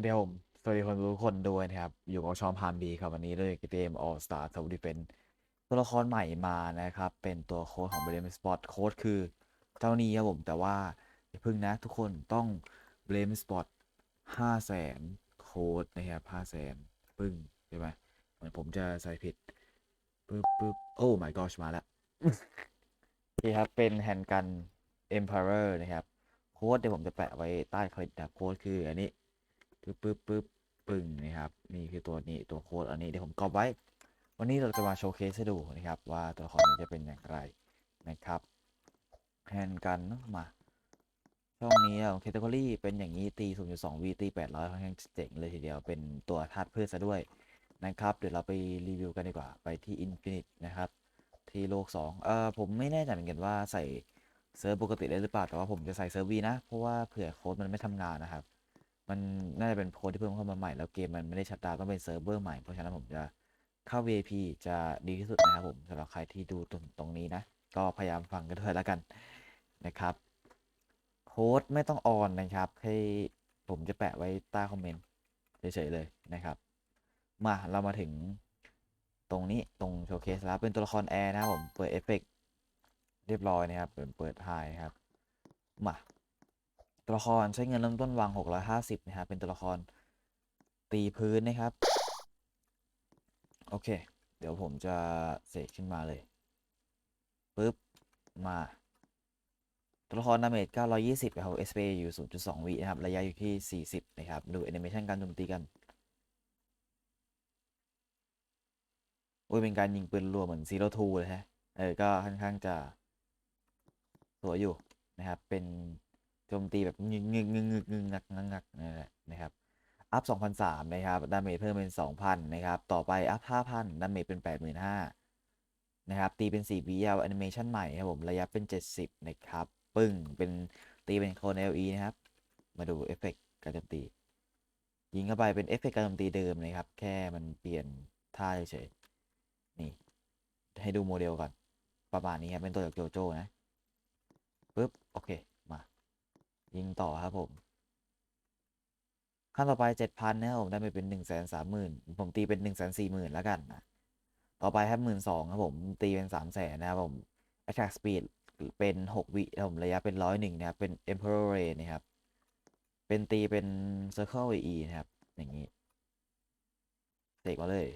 วัสดีครับผมสวัสดีคนทุกคนด้วยนะครับ อยู่กับชอมพามบีครับวันนี้เลยเกม All Star ทวีเป็นตัวละครใหม่มานะครับ เป็นตัวโค้ดของ b r a m Sport โค้ดคือเท่านี้ครับผม แต่ว่าอย่าพิ่งนะทุกคนต้อง b r a m Sport ห้าแสนโค้ดนะครับห้าแสนปึ้งใช่ไหมเหมือนผมจะใส่ผิดปึ๊บปึ๊บโอ้ my gosh มาแล้วนี่ครับ เป็นแฮนด์กัน Emperor นะครับ โค้ดเดี๋ยวผมจะแปะไว้ใต้คลิปนะโค้ดคืออันนี้ ปึ๊บปึ๊บปึ๊บปึ้งนะครับนี่คือตัวนี้ตัวโค้ดอันนี้เดี๋ยวผมกรอบไว้ วันนี้เราจะมาโชว์เคสให้ดูนะครับ ว่าตัวละครนี้จะเป็นอย่างไรนะครับแทนกันเนอะมาช่องนี้ของแคตตา o r y เป็นอย่างนี้ตี 0.2 v ตี 800ค่อนข้างเจ๋งเลยทีเดียวเป็นตัวธาตุพืชซะด้วยนะครับ เดี๋ยวเราไปรีวิวกันดีกว่าไปที่ Infinite นะครับ ที่โลก 2 เอ่อผมไม่แน่ใจเหมือนกันว่าใส่เซิร์ฟปกติได้หรือเปล่า แต่ว่าผมจะใส่เซิร์ฟวีนะ เพราะว่าเผื่อโค้ดมันไม่ทำงานนะครับ มันน่าจะเป็นโค้ดที่เพิ่มเข้ามาใหม่ แล้วเกมมันไม่ได้ชัดดาวต้องเป็นเซิร์ฟเวอร์ใหม่ เพราะฉะนั้นผมจะเข้า VIP จะดีที่สุดนะครับผมสำหรับใครที่ดูตรงตรงนี้นะ ก็พยายามฟังกันด้วยแล้วกันนะครับโค้ดไม่ต้องออนนะครับ ให้ผมจะแปะไว้ใต้คอมเมนต์เฉยๆเลยนะครับ มาเรามาถึงตรงนี้ตรงโชว์เคสแล้วเป็นตัวละครแอร์นะครับผมเปิดเอฟเฟกเรียบร้อยนะครับเปิดเปิดไฮครับมา ตัวละครใช้เงินเริ่มต้นวาง 650นะครับเป็นตัวละครตีพื้นนะครับ โอเค เดี๋ยวผมจะเสกขึ้นมาเลยปึ๊บ มา ตัวละครดาเมจ920ครับ SP อยู่ 0.2 วินะครับ ระยะอยู่ที่ 40 นะครับ ดูแอนิเมชันการโจมตีกันโอ้ยเป็นการยิงปืนรัวเหมือน Zero Two เลยฮะ เออ ก็ค่อนข้างจะสวยอยู่นะครับ เป็น โจมตีแบบงึงงึงงึงงึงงักงักงักนั่แหละนะครับอัพ2,003นะครับดาเมจเพิ่มเป็น 2,000 นะครับ ต่อไปอัพ 5,000ดาเมจเป็น 85,000นะครับ ตีเป็น4 BL แอนิเมชันใหม่ครับผม ระยะเป็น 70 นะครับ ปึ้ง เป็นตีเป็นโคน LE นะครับ มาดูเอฟเฟกต์การโจมตี ยิงเข้าไปเป็นเอฟเฟกต์การโจมตีเดิมนะครับ แค่มันเปลี่ยนท่าเฉยๆ นี่ ให้ดูโมเดลก่อน ประมาณนี้ครับ เป็นตัวจากโจโจ้นะ ปึ๊บ โอเค ยิงต่อครับผมขั้นต่อไป7,000นนะครับผมได้ไปเป็น1 3 0 0 0 0ผมตีเป็น1 4 0 0 0 0แล้วกันนะต่อไปครับ12,000ครับผมตีเป็น3 0 0 0 0นนะครับผม attack speed เป็น6วิครับผมระยะเป็น101นะครับเป็น emperor ray นะครับเป็นตีเป็น circle AE นะครับ อย่างนี้เสกมาเลย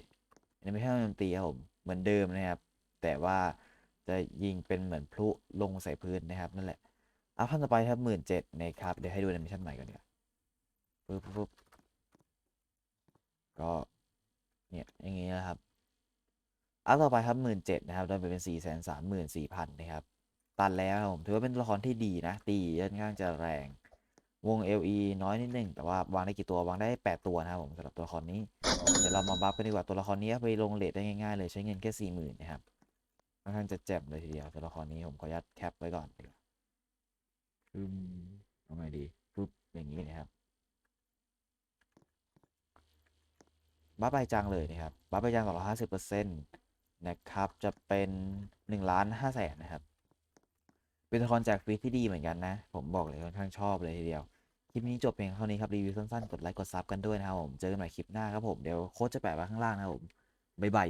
อันนี้ไม่ใช่โจมตีครับผมเหมือนเดิมนะครับ แต่ว่าจะยิงเป็นเหมือนพลุลงใส่พื้นนะครับนั่นแหละ อัพขั้นต่อไปครับหมื่นเจ็ดนะครับ เดี๋ยวให้ดูแอนิเมชันใหม่ก่อนดีกว่าปึ๊บปึ๊บก็เนี่ยอย่างงี้นะครับ อัพต่อไปครับหมื่นเจ็ดนะครับได้ไปเป็นสี่แสนสามหมื่นสี่พันนะครับ ตันแล้วผมถือว่าเป็นละครที่ดีนะ ตีค่อนข้างจะแรง วง LE น้อยนิดนึง แต่ว่าวางได้กี่ตัววางได้แปดตัวนะครับผมสำหรับตัวละครนี้ เดี๋ยวเรามาบัฟกันดีกว่าตัวละครนี้ไปลงเลทได้ง่ายๆเลยใช้เงินแค่สี่หมื่นนะครับค่อนข้างจะแจ่มเลยทีเดียวตัวละครนี้ผมขออนุญาตแคปไว้ก่อน อืมเอาไงดีปุ๊บอย่างนี้นะครับบัฟไปจังเลยนะครับบัฟไปจังต่อห้าสิบเปอร์เซ็นต์นะครับ จะเป็นหนึ่งล้านห้าแสนนะครับ เป็นละครแจกฟรีที่ดีเหมือนกันนะ ผมบอกเลยค่อนข้างชอบเลยทีเดียว คลิปนี้จบเพียงเท่านี้ครับ รีวิวสั้นๆ กดไลค์ กดซับกันด้วยนะครับผม เจอกันใหม่คลิปหน้าครับผม เดี๋ยวโค้ดจะแปะไว้ข้างล่างนะครับผม บ๊ายบาย